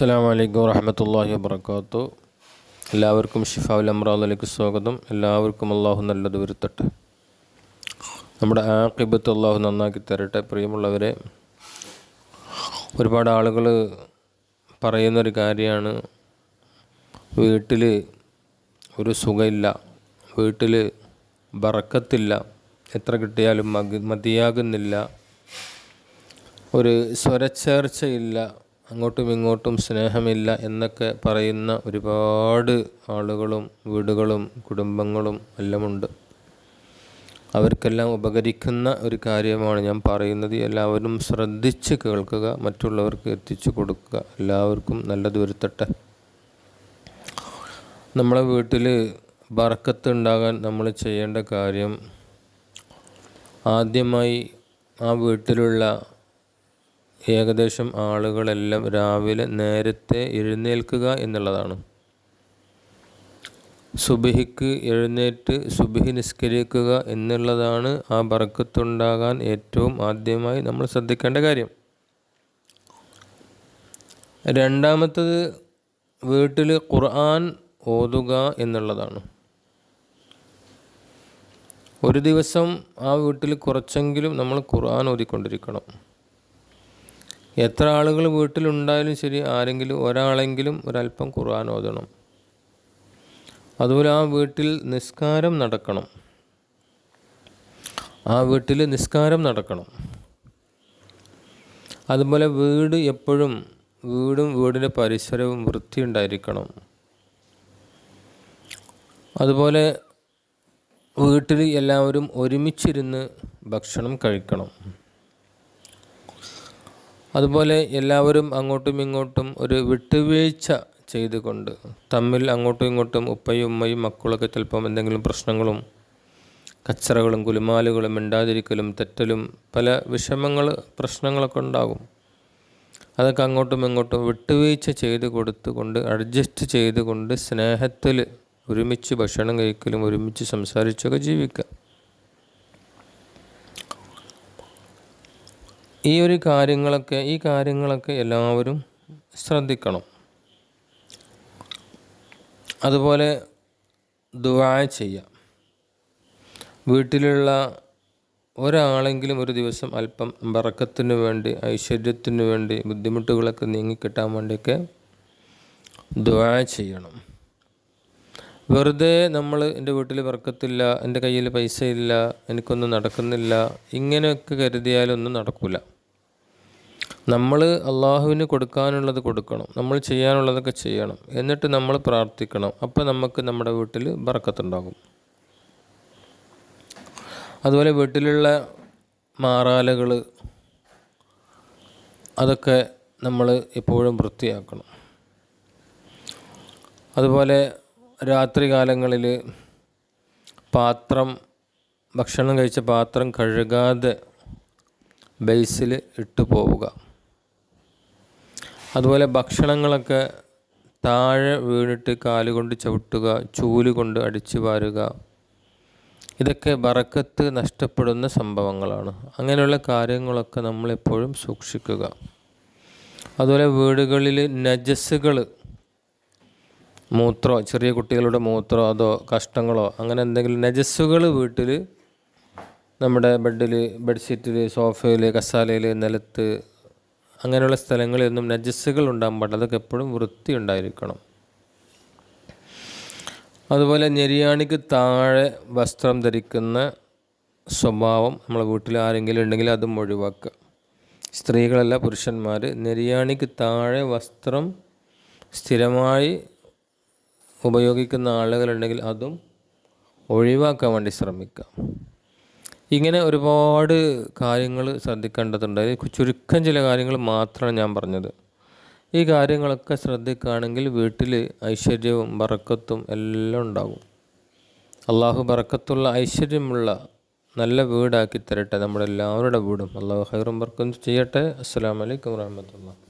അസ്സാം വലൈക്കും വറഹമത്തല്ലാഹി വാബർക്കാത്തു എല്ലാവർക്കും ഷിഫാവുൽ അമ്രാദിലേക്ക് സ്വാഗതം. എല്ലാവർക്കും അള്ളാഹു നല്ലത് വരുത്തട്ടെ. നമ്മുടെ ആക്കിബത്ത് അള്ളാഹു നന്നാക്കി തരട്ടെ. പ്രിയമുള്ളവരെ ഒരുപാട് ആളുകൾ പറയുന്നൊരു കാര്യമാണ്. വീട്ടിൽ ഒരു സുഖമില്ല. വീട്ടിൽ ബറക്കത്തില്ല. എത്ര കിട്ടിയാലും മതി മതിയാകുന്നില്ല. ഒരു സ്വരച്ചേർച്ചയില്ല. അങ്ങോട്ടും ഇങ്ങോട്ടും സ്നേഹമില്ല എന്നൊക്കെ പറയുന്ന ഒരുപാട് ആളുകളും വീടുകളും കുടുംബങ്ങളും എല്ലാമുണ്ട്. അവർക്കെല്ലാം ഉപകരിക്കുന്ന ഒരു കാര്യമാണ് ഞാൻ പറയുന്നത്. എല്ലാവരും ശ്രദ്ധിച്ച് കേൾക്കുക മറ്റുള്ളവർക്ക് എത്തിച്ചു കൊടുക്കുക. എല്ലാവർക്കും നല്ലത് വരുത്തട്ടെ. നമ്മളെ വീട്ടിൽ ബറക്കത്ത് ഉണ്ടാകാൻ നമ്മൾ ചെയ്യേണ്ട കാര്യം ആദ്യമായി ആ വീട്ടിലുള്ള ഏകദേശം ആളുകളെല്ലാം രാവിലെ നേരത്തെ എഴുന്നേൽക്കുക എന്നുള്ളതാണ്. സുബഹിക്ക് എഴുന്നേറ്റ് സുബഹി നിസ്കരിക്കുക എന്നുള്ളതാണ് ആ ബറക്കത്തുണ്ടാകാൻ ഏറ്റവും ആദ്യമായി നമ്മൾ ശ്രദ്ധിക്കേണ്ട കാര്യം. രണ്ടാമത്തത് വീട്ടിൽ ഖുർആൻ ഓതുക എന്നുള്ളതാണ്. ഒരു ദിവസം ആ വീട്ടിൽ കുറച്ചെങ്കിലും നമ്മൾ ഖുർആൻ ഓതിക്കൊണ്ടിരിക്കണം. എത്ര ആളുകൾ വീട്ടിലുണ്ടായാലും ശരി ആരെങ്കിലും ഒരാളെങ്കിലും ഒരല്പം ഖുർആൻ ഓതണം. അതുപോലെ ആ വീട്ടിൽ നിസ്കാരം നടക്കണം. ആ വീട്ടിൽ നിസ്കാരം നടക്കണം. അതുപോലെ വീട് എപ്പോഴും വീടും വീടിന്റെ പരിസരവും വൃത്തിയുണ്ടായിരിക്കണം. അതുപോലെ വീട്ടിൽ എല്ലാവരും ഒരുമിച്ചിരുന്ന് ഭക്ഷണം കഴിക്കണം. അതുപോലെ എല്ലാവരും അങ്ങോട്ടും ഇങ്ങോട്ടും ഒരു വിട്ടുവീഴ്ച ചെയ്തുകൊണ്ട് തമ്മിൽ അങ്ങോട്ടും ഇങ്ങോട്ടും ഉപ്പയും ഉമ്മയും മക്കളൊക്കെ ചിലപ്പം എന്തെങ്കിലും പ്രശ്നങ്ങളും കച്ചറകളും കുലുമാലുകളും മിണ്ടാതിരിക്കലും തെറ്റലും പല വിഷമങ്ങൾ പ്രശ്നങ്ങളൊക്കെ ഉണ്ടാകും. അതൊക്കെ അങ്ങോട്ടും ഇങ്ങോട്ടും വിട്ടുവീഴ്ച ചെയ്ത് കൊടുത്തുകൊണ്ട് അഡ്ജസ്റ്റ് ചെയ്തുകൊണ്ട് സ്നേഹത്തിൽ ഒരുമിച്ച് ഭക്ഷണം കഴിക്കലും ഒരുമിച്ച് സംസാരിച്ചൊക്കെ ജീവിക്കുക. ഈ ഒരു കാര്യങ്ങളൊക്കെ ഈ കാര്യങ്ങളൊക്കെ എല്ലാവരും ശ്രദ്ധിക്കണം. അതുപോലെ ദുവാ ചെയ്യാം. വീട്ടിലുള്ള ഒരാളെങ്കിലും ഒരു ദിവസം അല്പം ബറക്കത്തിന് വേണ്ടി ഐശ്വര്യത്തിന് വേണ്ടി ബുദ്ധിമുട്ടുകളൊക്കെ നീങ്ങിക്കിട്ടാൻ വേണ്ടിയൊക്കെ ദുവാ ചെയ്യണം. വെറുതെ നമ്മൾ എന്റെ വീട്ടിൽ വർക്കത്തില്ല എന്റെ കയ്യിൽ പൈസ ഇല്ല എനിക്കൊന്നും നടക്കുന്നില്ല ഇങ്ങനെയൊക്കെ കരുതിയാലൊന്നും നടക്കില്ല നമ്മൾ അള്ളാഹുവിന് കൊടുക്കാനുള്ളത് കൊടുക്കണം നമ്മൾ ചെയ്യാനുള്ളതൊക്കെ ചെയ്യണം എന്നിട്ട് നമ്മൾ പ്രാർത്ഥിക്കണം അപ്പോൾ നമുക്ക് നമ്മുടെ വീട്ടിൽ ബറക്കത്തുണ്ടാകും അതുപോലെ വീട്ടിലുള്ള മാറാലകൾ അതൊക്കെ നമ്മൾ എപ്പോഴും വൃത്തിയാക്കണം. അതുപോലെ രാത്രി കാലങ്ങളിൽ പാത്രം ഭക്ഷണം കഴിച്ച പാത്രം കഴുകാതെ ബേസിൽ ഇട്ട് പോവുക. അതുപോലെ ഭക്ഷണങ്ങളൊക്കെ താഴെ വീണിട്ട് കാലുകൊണ്ട് ചവിട്ടുക ചൂൽ കൊണ്ട് അടിച്ചു വാരുക. ഇതൊക്കെ വറക്കത്ത് നഷ്ടപ്പെടുന്ന സംഭവങ്ങളാണ്. അങ്ങനെയുള്ള കാര്യങ്ങളൊക്കെ നമ്മളെപ്പോഴും സൂക്ഷിക്കുക. അതുപോലെ വീടുകളിൽ നജസ്സുകൾ മൂത്രോ ചെറിയ കുട്ടികളുടെ മൂത്രോ അതോ കഷ്ടങ്ങളോ അങ്ങനെ എന്തെങ്കിലും നജസ്സുകൾ വീട്ടിൽ നമ്മുടെ ബെഡിൽ ബെഡ്ഷീറ്റിൽ സോഫയിൽ കസാലയിൽ നിലത്ത് അങ്ങനെയുള്ള സ്ഥലങ്ങളിലൊന്നും നജസ്സുകൾ ഉണ്ടാകാൻ പാടില്ല. അതൊക്കെ എപ്പോഴും വൃത്തി ഉണ്ടായിരിക്കണം. അതുപോലെ ഞെരിയാണിക്ക് താഴെ വസ്ത്രം ധരിക്കുന്ന സ്വഭാവം നമ്മളെ വീട്ടിൽ ആരെങ്കിലും ഉണ്ടെങ്കിൽ അതും ഒഴിവാക്കുക. സ്ത്രീകളല്ല പുരുഷന്മാർ നെരിയാണിക്ക് താഴെ വസ്ത്രം സ്ഥിരമായി ഉപയോഗിക്കുന്ന ആളുകളുണ്ടെങ്കിൽ അതും ഒഴിവാക്കാൻ വേണ്ടി ശ്രമിക്കാം ഇങ്ങനെ ഒരുപാട് കാര്യങ്ങൾ ശ്രദ്ധിക്കേണ്ടതുണ്ട്. ചുരുക്കം ചില കാര്യങ്ങൾ മാത്രമാണ് ഞാൻ പറഞ്ഞത്. ഈ കാര്യങ്ങളൊക്കെ ശ്രദ്ധിക്കുകയാണെങ്കിൽ വീട്ടിൽ ഐശ്വര്യവും ബറക്കത്തും എല്ലാം ഉണ്ടാകും. അള്ളാഹു ബറക്കത്തുള്ള ഐശ്വര്യമുള്ള നല്ല വീടാക്കി തരട്ടെ. നമ്മുടെ എല്ലാവരുടെ വീടും. അള്ളാഹു ഹൈറും ബർക്കും ചെയ്യട്ടെ. അസ്സാം വലൈക്കും വാഹമത്തുള്ള